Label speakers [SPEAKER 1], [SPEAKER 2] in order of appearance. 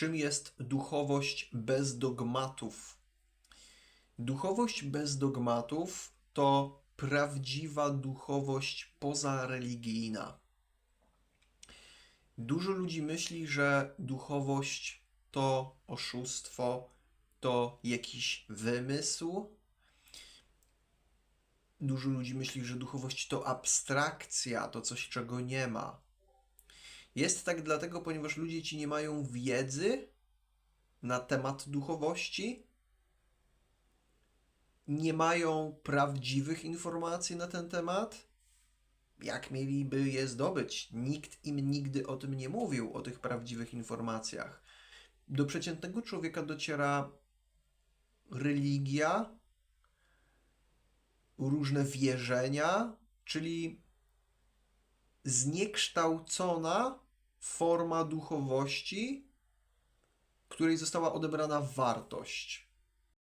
[SPEAKER 1] czym jest duchowość bez dogmatów. Duchowość bez dogmatów to prawdziwa duchowość pozareligijna. Dużo ludzi myśli, że duchowość to oszustwo, to jakiś wymysł. Dużo ludzi myśli, że duchowość to abstrakcja, to coś, czego nie ma. Jest tak dlatego, ponieważ ludzie ci nie mają wiedzy na temat duchowości, nie mają prawdziwych informacji na ten temat. Jak mieliby je zdobyć? Nikt im nigdy o tym nie mówił, o tych prawdziwych informacjach. Do przeciętnego człowieka dociera religia, różne wierzenia, czyli zniekształcona forma duchowości, której została odebrana wartość.